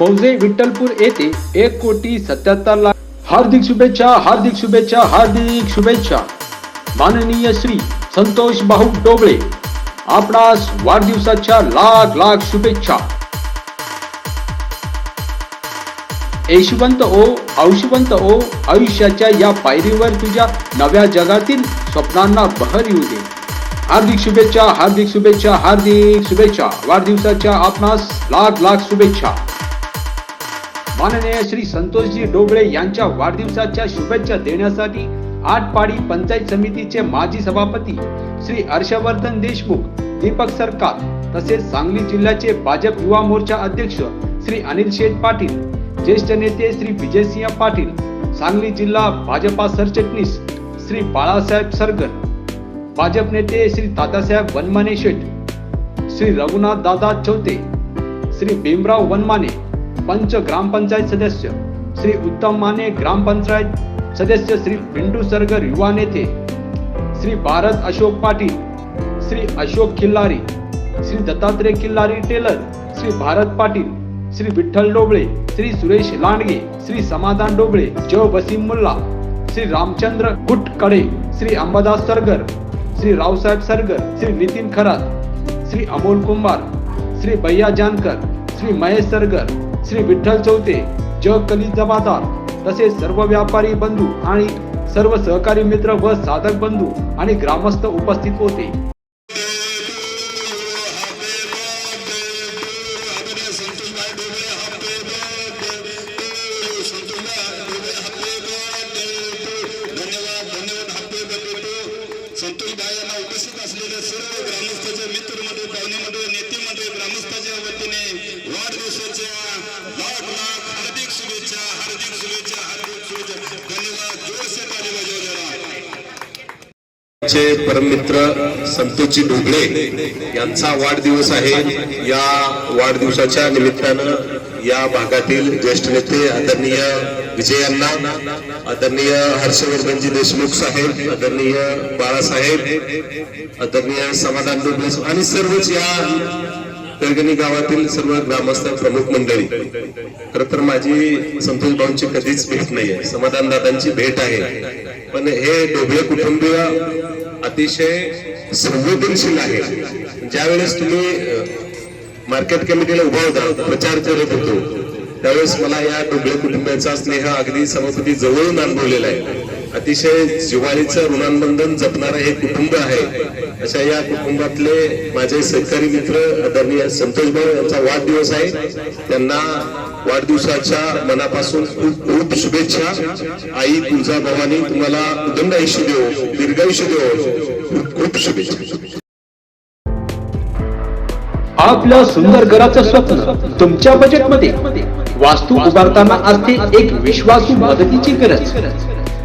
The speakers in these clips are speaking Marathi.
मौजे विठ्ठलपूर येथे एक कोटी सत्याहत्तर लाख हार्दिक शुभेच्छा हार्दिक शुभेच्छा हार्दिक शुभेच्छा. माननीय श्री संतोष भाऊ डोबळे आपणास वाढदिवसाच्या लाख लाख शुभेच्छा. यशवंत ओ औशवंत ओ आयुष्याच्या या पायरीवर तुझ्या नव्या जगातील स्वप्नांना बहर येऊ दे. हार्दिक शुभेच्छा हार्दिक शुभेच्छा हार्दिक शुभेच्छा. वाढदिवसाच्या आपणास लाख लाख शुभेच्छा. माननीय श्री संतोषजी डोबळे यांच्या वाढदिवसाच्या शुभेच्छा देण्यासाठी आठपाडी पंचायत समितीचे माजी सभापती श्री हर्षवर्धन देशमुख दीपक सरकार तसेच सांगली जिल्ह्याचे भाजप युवा मोर्चा अध्यक्ष श्री अनिल शेठ पाटील ज्येष्ठ नेते श्री विजयसिंह पाटील सांगली जिल्हा भाजपा सरचिटणीस श्री बाळासाहेब सरगर भाजप नेते श्री दादासाहेब वनमाने शेठ श्री रघुनाथ दादा चौथे श्री भीमराव वनमाने पंच ग्रामपंचायत सदस्य श्री उत्तम माने ग्रामपंचायत सदस्य श्री पिंटू सरगर युवा नेते श्री भारत अशोक पाटील श्री अशोक किल्लारी श्री दत्तात्रय किल्लारी टेलर श्री भारत पाटील श्री विठ्ठल डोबळे श्री सुरेश लांडगे श्री समाधान डोबळे जय वसीम मुल्ला श्री रामचंद्र गुटकडे श्री अंबादास सरगर श्री रावसाहेब सरगर श्री नितीन खरात श्री अमोल कुंभार श्री भैया जानकर श्री महेश सरगर श्री विठ्ठल चौथे जग कली जमादार तसेच सर्व व्यापारी बंधू आणि सर्व सहकारी मित्र व साधक बंधू आणि ग्रामस्थ उपस्थित होते. आमचे परममित्र संतोषजी डोबळे यांचा वाढदिवस आहे. या वाढदिवसाच्या निमित्तानं या भागातील ज्येष्ठ नेते आदरणीय विजयांना आदरणीय हर्षवर्धनजी देशमुख साहेब आदरणीय बाळासाहेब आदरणीय समाधान आणि सर्वच या तळगणी गावातील सर्व ग्रामस्थ प्रमुख मंडळी. खर तर माझी संतोष भाऊंची कधीच भेट नाहीये. समाधान दादांची भेट आहे. पण हे डोबळे कुटुंबीय अतिशय संवेदनशील आहे ज्यावेळेस तुम्ही मार्केट कमिटीला उभा होता प्रचार करत होतो त्यावेळेस मला या डोबळे कुटुंबियाचा स्नेह अगदी सभापती जवळून अनुभवलेला आहे. अतिशय जिवाळीचं ऋणांबंधन जपणारं हे कुटुंब आहे. अशा या कुटुंबातले माझे सहकारी मित्र आदरणीय संतोष भाऊ यांचा वाढदिवस आहे. त्यांना वाढदिवसाच्या मनापासून खूप खूप शुभेच्छा. आई तुझा भवानी तुम्हाला उदंड आयुष्य देव दीर्घायुष्य देव खूप खूप शुभेच्छा. आपल्या सुंदर घराचं स्वप्न तुमच्या बजेटमध्ये. वास्तू उभारताना असते एक विश्वासू मदतीची गरज.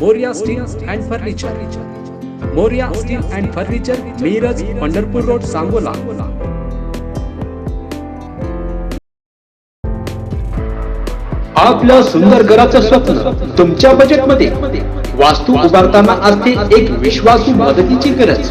Morya steel and furniture Morya steel and furniture Miraj Pandharpur road Sangola आपलं सुंदर घराचं स्वप्न तुमच्या बजेटमध्ये वास्तू उभारताना असते एक विश्वासू मदतीची गरज.